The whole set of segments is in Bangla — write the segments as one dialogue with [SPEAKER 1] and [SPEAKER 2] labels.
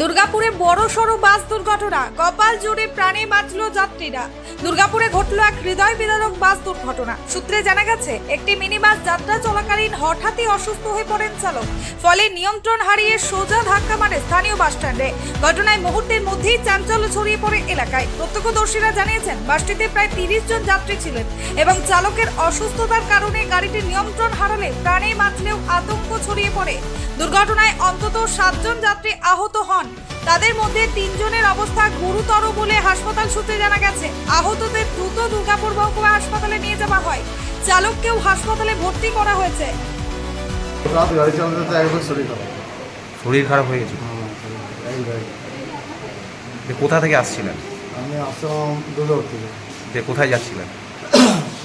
[SPEAKER 1] দুর্গাপুরে বড় সড়ো বাস দুর্ঘটনা। কপাল জুড়ে প্রাণে বাঁচল যাত্রীরা। দুর্গাপুরে ঘটল এক হৃদয় বিদারক বাস দুর্ঘটনা। সূত্রে জানা গেছে, একটি মিনি বাস যাত্রা চলাকালীন হঠাৎই অসুস্থ হয়ে পড়েন চালক। ফলে নিয়ন্ত্রণ হারিয়ে সোজা ধাক্কা মারে স্থানীয় বাস স্ট্যান্ডে ঘটনায় মুহূর্তের মধ্যেই চাঞ্চল্য ছড়িয়ে পড়ে এলাকায়। প্রত্যক্ষদর্শীরা জানিয়েছেন, বাসটিতে প্রায় তিরিশ জন যাত্রী ছিলেন এবং চালকের অসুস্থতার কারণে গাড়িটি নিয়ন্ত্রণ হারালে প্রাণে বাঁচলেও আতঙ্ক ছড়িয়ে পড়ে। দুর্ঘটনায় অন্তত সাতজন যাত্রী আহত হন। তাদের মধ্যে তিনজনের অবস্থা গুরুতর বলে হাসপাতাল সূত্রে জানা গেছে। আহতদের দ্রুত দুর্গাপুর মহকুমা হাসপাতালে নিয়ে যাওয়া হয়। চালককেও হাসপাতালে ভর্তি করা হয়েছে।
[SPEAKER 2] রাত গাড়ি চালাতে তো একবার শরীর খারাপ।
[SPEAKER 3] শরীর খারাপ হয়ে
[SPEAKER 2] এই
[SPEAKER 3] যে কোথা থেকে আসছিলেন?
[SPEAKER 2] আমি আসলাম দুর্গাপুর থেকে।
[SPEAKER 3] যে কোথায় যাচ্ছিলেন?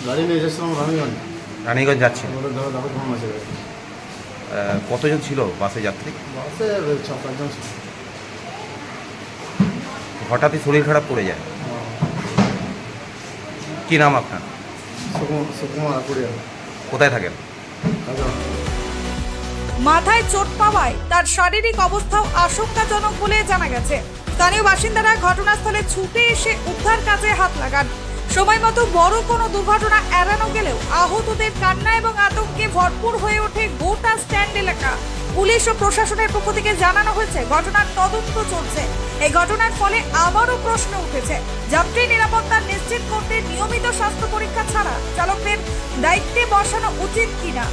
[SPEAKER 2] গাড়ি নিয়ে এসেছিলাম রানীগঞ্জ।
[SPEAKER 3] রানীগঞ্জ যাচ্ছিলেন
[SPEAKER 2] আমাদের ধরো দেখো ঘুম আছে
[SPEAKER 3] আহ, কতজন ছিল বাসে যাত্রী?
[SPEAKER 2] বাসে ছ পাঁচজন ছিল।
[SPEAKER 3] হঠাৎই শরীর খারাপ পড়ে যায়। কি নাম আপনার? কোথায় থাকেন?
[SPEAKER 1] মাথায় চোট পাওয়ায় তার শারীরিক অবস্থাও আশঙ্কাজনক বলে জানা গেছে। স্থানীয় বাসিন্দারা ঘটনাস্থলে ছুটে এসে উদ্ধার কাজে হাত লাগান। সময় মতো বড় কোনো দুর্ঘটনা এড়ানো গেলেও আহতদের কান্না এবং আতঙ্কে ভরপুর হয়ে ওঠে গোটা স্ট্যান্ড এলাকা। পুলিশ ও প্রশাসনের পক্ষ থেকে জানানো হয়েছে ঘটনার তদন্ত চলছে। এই ঘটনার ফলে আবারও প্রশ্ন উঠেছে, যাত্রী নিরাপত্তা নিশ্চিত করতে নিয়মিত স্বাস্থ্য পরীক্ষা ছাড়া চালকদের দায়িত্বে বসানো উচিত কিনা।